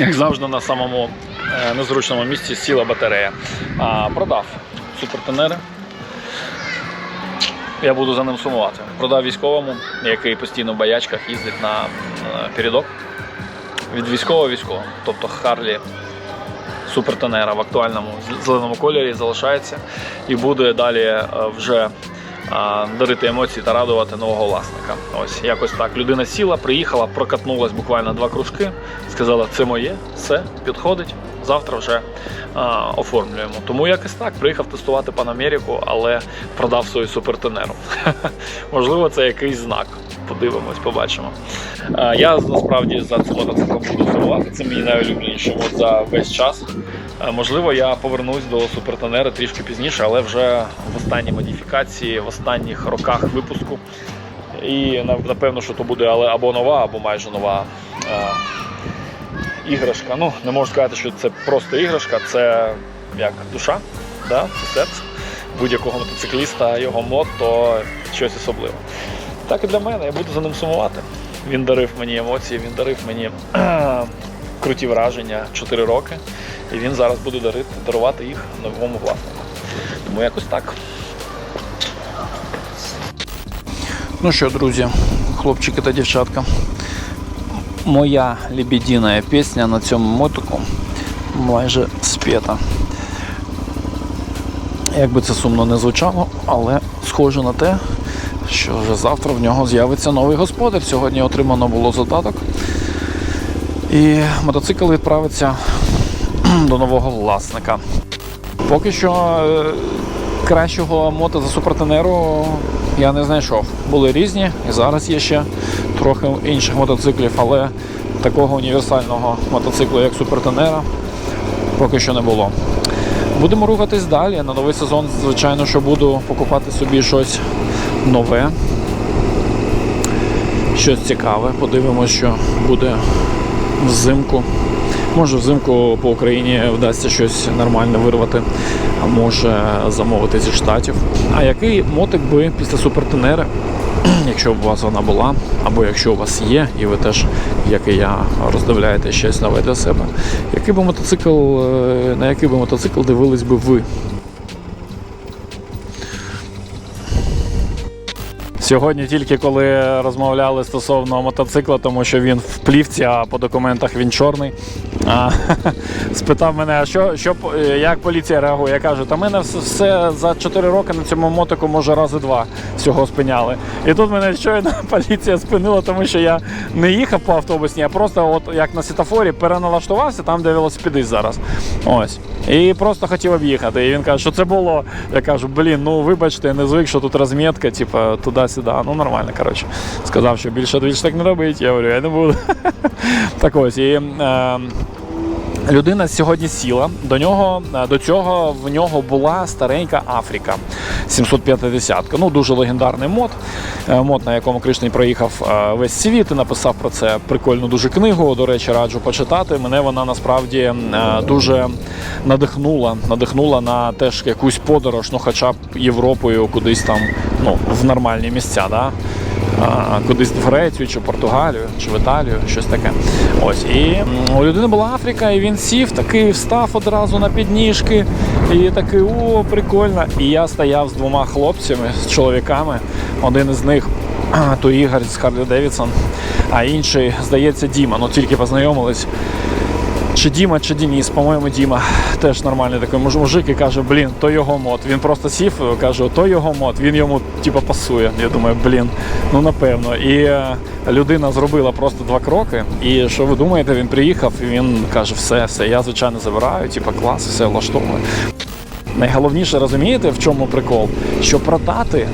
Як завжди, на самому е, незручному місці сіла батарея. А, продав супертенери. Я буду за ним сумувати. Продав військовому, який постійно в боячках їздить на е, передок. Від військового військового. Тобто Харлі супертенера в актуальному зеленому кольорі залишається і буде далі е, вже дарити емоції та радувати нового власника. Ось якось так. Людина сіла, приїхала, прокатнулась буквально два кружки, сказала, це моє, все, підходить. Завтра вже а, оформлюємо. Тому якось так приїхав тестувати Панамеріку, але продав свою супертенеру. Можливо, це якийсь знак. Подивимось, побачимо. А, Я насправді за цим мотоциклом буду сумувати. Це мій найулюбленіший мод за весь час. А, Можливо, я повернусь до супертенера трішки пізніше, але вже в останній модифікації, в останніх роках випуску. І напевно, що то буде або нова, або майже нова е, іграшка. Ну, не можу сказати, що це просто іграшка, це як душа, да? це серце будь-якого мотоцикліста, його мод, то щось особливе. Так і для мене, я буду за ним сумувати. Він дарив мені емоції, він дарив мені круті враження 4 роки. І він зараз буде дарити, дарувати їх новому власнику. Тому якось так. Ну що, друзі, хлопчики та дівчатка. Моя лебедіна пісня на цьому мотику майже спета. Як би це сумно не звучало, але схоже на те, що вже завтра в нього з'явиться новий господар. Сьогодні отримано було задаток. І мотоцикл відправиться до нового власника. Поки що е, кращого мото за супертенеру я не знайшов. Були різні, і зараз є ще трохи інших мотоциклів, але такого універсального мотоциклу, як супертенера, поки що не було. Будемо рухатись далі. На новий сезон, звичайно, що буду покупати собі щось нове, щось цікаве. Подивимось, що буде взимку. Може взимку по Україні вдасться щось нормальне вирвати, може замовити зі штатів. А який мотик би після супертенери, якщо б у вас вона була, або якщо у вас є, і ви теж, як і я, роздивляєте щось нове для себе, який би мотоцикл, е, на який би мотоцикл дивились би ви? Сьогодні тільки коли розмовляли стосовно мотоцикла, тому що він в плівці, а по документах він чорний. А, спитав мене, а що, що е, як поліція реагує? Я кажу, та мене все, за 4 роки на цьому мотику може рази два всього спиняли. І тут мене щойно поліція спинила, тому що я не їхав по автобусній, а просто от як на світофорі переналаштувався там, де велосипедист зараз. Ось. І просто хотів об'їхати. І він каже, що це було. Я кажу, блін, ну вибачте, не звик, що тут розмітка, типу, туди-сюди. Ну нормально, коротше. Сказав, що більше більше так не робить. Я говорю, я не буду. так ось. І, е, Людина сьогодні сіла. До нього е, до цього в нього була старенька Африка 750. Ну дуже легендарний мод. Е, Мод, на якому Кришний проїхав е, весь світ і написав про це прикольну дуже книгу. До речі, раджу почитати. Мене вона насправді дуже надихнула. Надихнула на теж якусь подорож, ну хоча б Європою, кудись там, ну в нормальні місця. Да? Кудись в Грецію, чи Португалію, чи в Італію, щось таке. Ось. І у людини була Африка, і він сів, такий встав одразу на підніжки, і такий, о, прикольно. І я стояв з двома хлопцями, з чоловіками. Один із них то Ігор з Харлі Девідсон, а інший, здається, Діма. Ну тільки познайомились. Чи Діма, чи Дініс, по-моєму, Діма теж нормальний такий мужик і каже, блін, то його мод. Він просто сів, каже, то його мод, він йому типу, пасує. Я думаю, блін, ну напевно. І е, людина зробила просто два кроки. І що ви думаєте, він приїхав і він каже, все, все, я звичайно забираю, типу, клас, все влаштовує. Найголовніше розумієте, в чому прикол? Що продати.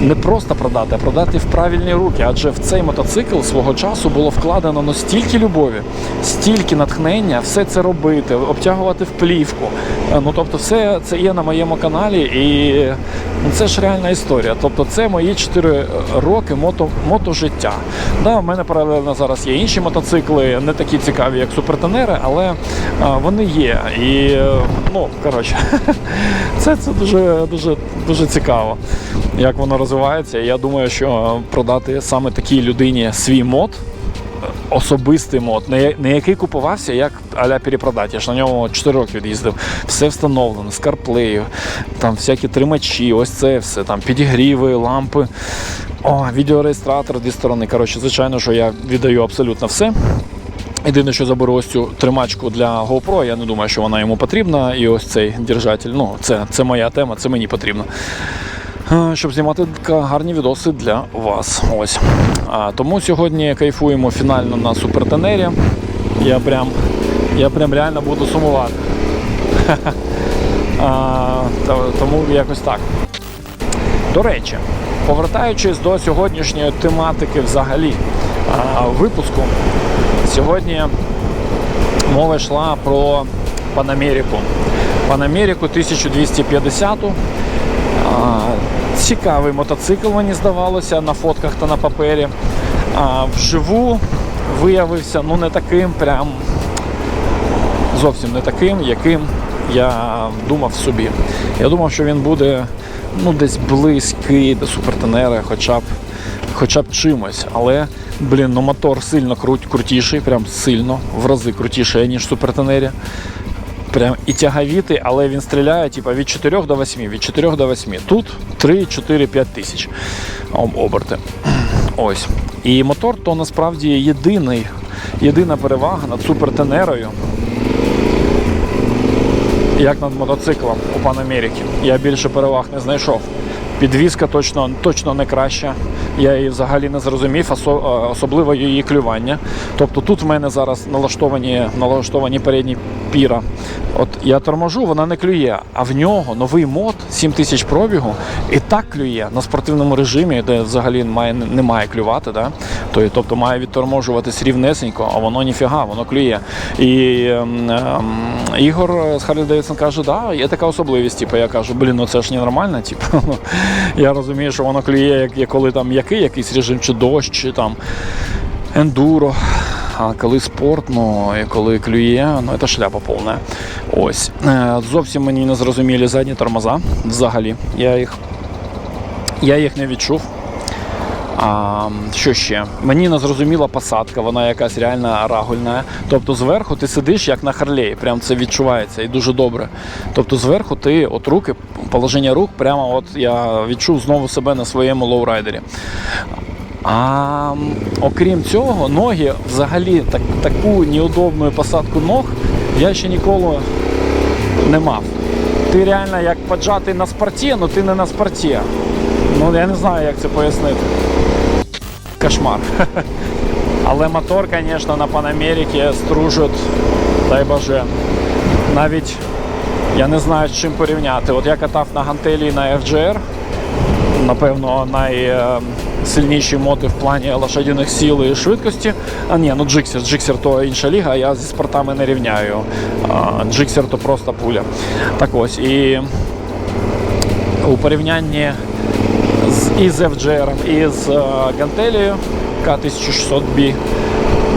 Не просто продати, а продати в правильні руки. Адже в цей мотоцикл свого часу було вкладено настільки любові, стільки натхнення, все це робити, обтягувати в плівку. Е, Ну тобто, все це є на моєму каналі, і ну, це ж реальна історія. Тобто, це мої 4 роки мото, мотожиття. Да, у мене паралельно зараз є інші мотоцикли, не такі цікаві, як супертенери, але е, вони є. І ну коротше, це, це дуже, дуже, дуже цікаво, як воно розвивається. Я думаю, що продати саме такій людині свій мод особистий мод, не, який купувався, як аля перепродати. Я ж на ньому 4 роки від'їздив. Все встановлено, CarPlay, там всякі тримачі, ось це все, там підігріви, лампи. О, відеореєстратор дві сторони. Коротше, звичайно, що я віддаю абсолютно все. Єдине, що заберу ось цю тримачку для GoPro, я не думаю, що вона йому потрібна. І ось цей держатель. Ну, це, це моя тема, це мені потрібно. Е, Щоб знімати гарні відоси для вас. Ось. А, тому сьогодні кайфуємо фінально на супертенері. Я прям, я прям реально буду сумувати. А, то- тому якось так. До речі, повертаючись до сьогоднішньої тематики взагалі а, випуску, сьогодні мова йшла про Панамеріку. Панамеріку 1250. Цікавий мотоцикл, мені здавалося, на фотках та на папері. А вживу виявився ну не таким прям зовсім не таким, яким я думав собі. Я думав, що він буде ну, десь близький до супертенера, хоча б, хоча б чимось. Але, блін, ну мотор сильно крут, крутіший, прям сильно, в рази крутіший, ніж в супертенері. Прям і тяговітий, але він стріляє типу, від 4 до 8, від 4 до 8. Тут 3, 4, 5 тисяч об- оберти. Ось. І мотор то насправді єдиний, єдина перевага над супертенерою, як над мотоциклом у Панамерики. Я більше переваг не знайшов. Підвізка точно, точно не краща. Я її взагалі не зрозумів, е, особливо її клювання. Тобто тут в мене зараз налаштовані, налаштовані передні піра. От я торможу, вона не клює. А в нього новий мод 7000 пробігу і так клює на спортивному режимі, де взагалі має, не має клювати. Да? То- Тобто має відторможуватись рівнесенько, а воно ніфіга, воно клює. І ем, ем, Ігор з Харлі Девідсон каже, да, є така особливість. Типу, я кажу, блін, ну це ж ненормально. Типу, я розумію, що воно клює, як коли там який якийсь режим, чи дощ, чи там ендуро. А коли спорт, ну і коли клює, ну це шляпа повна. Ось. Е, Зовсім мені не зрозумілі задні тормоза взагалі. Я їх, я їх не відчув. А, що ще? Мені не зрозуміла посадка, вона якась реально рагульна. Тобто зверху ти сидиш як на Харлеї, прям це відчувається і дуже добре. Тобто зверху ти от руки, положення рук, прямо от я відчув знову себе на своєму лоурайдері. А окрім цього, ноги взагалі так, таку неудобну посадку ног я ще ніколи не мав. Ти реально як поджатий на спорті, але ти не на спорті. Ну я не знаю, як це пояснити. Кошмар. Але мотор, звісно, на Панамерики стружить, дай Боже. Навіть я не знаю з чим порівняти. От я катав на гантелі на FGR, напевно, найсильніші моти в плані лошадиних сил і швидкості. А ні, ну Джиксер, Джиксер то інша ліга, я зі спортами не рівняю. Джиксер то просто пуля. Так ось. І у порівнянні з, і з FGR, і з е, гантелею К1600B,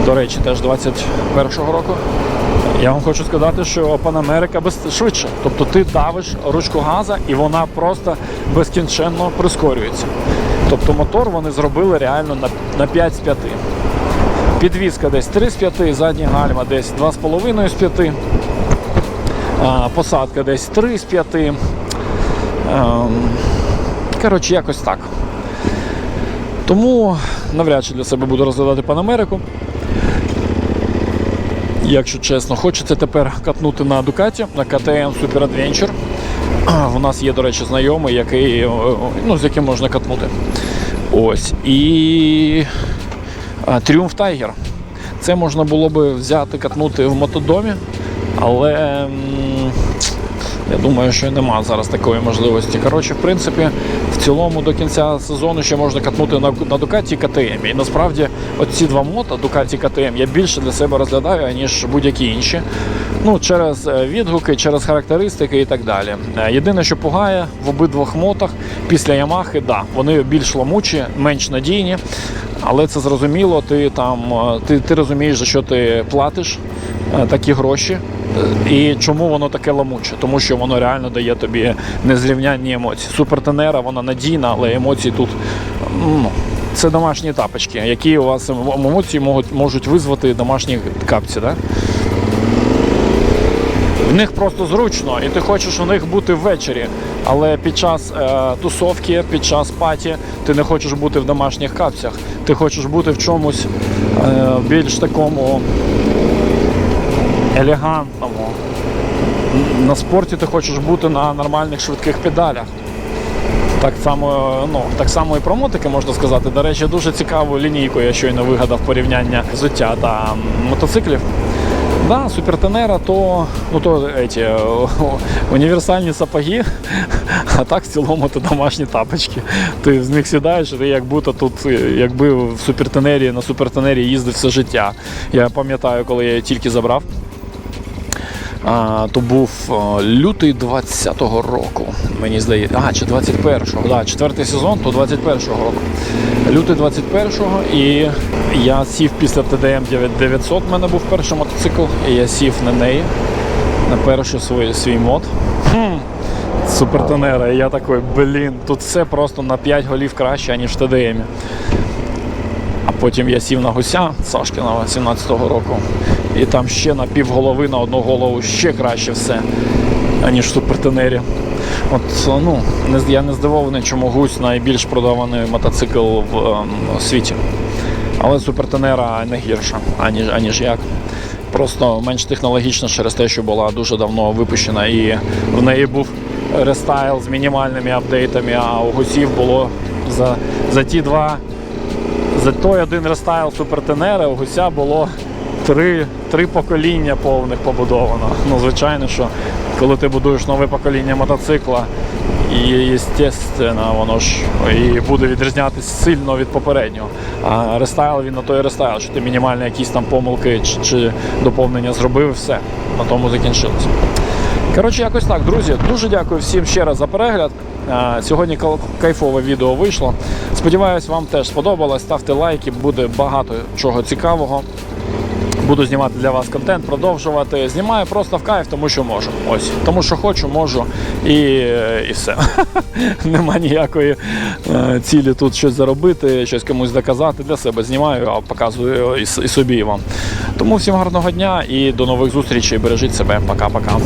до речі, теж 21-го року. Я вам хочу сказати, що Панамерика без швидше. Тобто ти давиш ручку газа і вона просто безкінченно прискорюється. Тобто мотор вони зробили реально на, на 5 з 5. Підвізка десь 3 з 5, задня гальма десь 2,5 з 5. А, посадка десь 3 з 5. Коротше, якось так. Тому навряд чи для себе буду розглядати Панамерику. Якщо чесно, хочеться тепер катнути на Дукаті, на KTM Super Adventure. У нас є, до речі, знайомий, який, е, ну, з яким можна катнути. Ось. І Triumph Tiger. Це можна було би взяти, катнути в мотодомі, але я думаю, що нема зараз такої можливості. Коротше, в принципі, в цілому до кінця сезону ще можна катнути на, на Ducati і KTM. І насправді оці два мото, Ducati і KTM, я більше для себе розглядаю, ніж будь-які інші. Ну, через е, відгуки, через характеристики і так далі. Е, Єдине, що пугає в обидвох мотах після Ямахи, да, вони більш ламучі, менш надійні. Але це зрозуміло, ти там е, ти, ти розумієш, за що ти платиш такі гроші. Е, І чому воно таке ламуче? Тому що воно реально дає тобі незрівнянні емоції. Супертенера, вона надійна, але емоції тут ну, це домашні тапочки, які у вас ем- емоції можуть, можуть визвати домашні капці. Да? В них просто зручно, і ти хочеш у них бути ввечері. Але під час е, тусовки, під час паті, ти не хочеш бути в домашніх капцях. Ти хочеш бути в чомусь е, більш такому елегантному. На спорті ти хочеш бути на нормальних швидких педалях. Так само, ну, так само і про мотики можна сказати. До речі, дуже цікаву лінійку я щойно вигадав порівняння взуття та мотоциклів. Да, супертенера то, ну, то еті, універсальні сапоги, а так в цілому то домашні тапочки. Ти з них сідаєш, ти як будто тут, якби в супертенері, на супертенері їздив все життя. Я пам'ятаю, коли я її тільки забрав. То був лютий 20-го року. Мені здається, а, чи 21-го, да, четвертий сезон, то 21-го року. Лютий 21-го, і я сів після ТДМ 900, в мене був перший мотоцикл, і я сів на неї, на перший свій, свій мод. Хм, супертонера. І я такий, блін, тут все просто на 5 голів краще, ніж в ТДМі. Потім я сів на гуся Сашкіного 17-го року. І там ще на півголови, на одну голову ще краще все, аніж в супертенері. От, ну, я не здивований, чому гусь найбільш продаваний мотоцикл в ем, світі. Але супертенера не гірша, аніж, аніж як. Просто менш технологічна через те, що була дуже давно випущена, і в неї був рестайл з мінімальними апдейтами, а у гусів було за, за ті два за той один рестайл супертенера у гуся було три, три покоління повних побудовано. Ну, звичайно, що коли ти будуєш нове покоління мотоцикла, і, звісно, воно ж і буде відрізнятися сильно від попереднього. А рестайл він на той рестайл, що ти мінімальні якісь там помилки чи, чи доповнення зробив, і все. На тому закінчилося. Коротше, якось так, друзі. Дуже дякую всім ще раз за перегляд. А, Сьогодні кайфове відео вийшло. Сподіваюсь, вам теж сподобалось. Ставте лайки, буде багато чого цікавого. Буду знімати для вас контент, продовжувати. Знімаю просто в кайф, тому що можу. Ось, тому що хочу, можу і, і все. Нема ніякої е, цілі тут щось заробити, щось комусь доказати. Для себе знімаю, а показую і, і собі і вам. Тому всім гарного дня і до нових зустрічей. Бережіть себе. Пока-пока.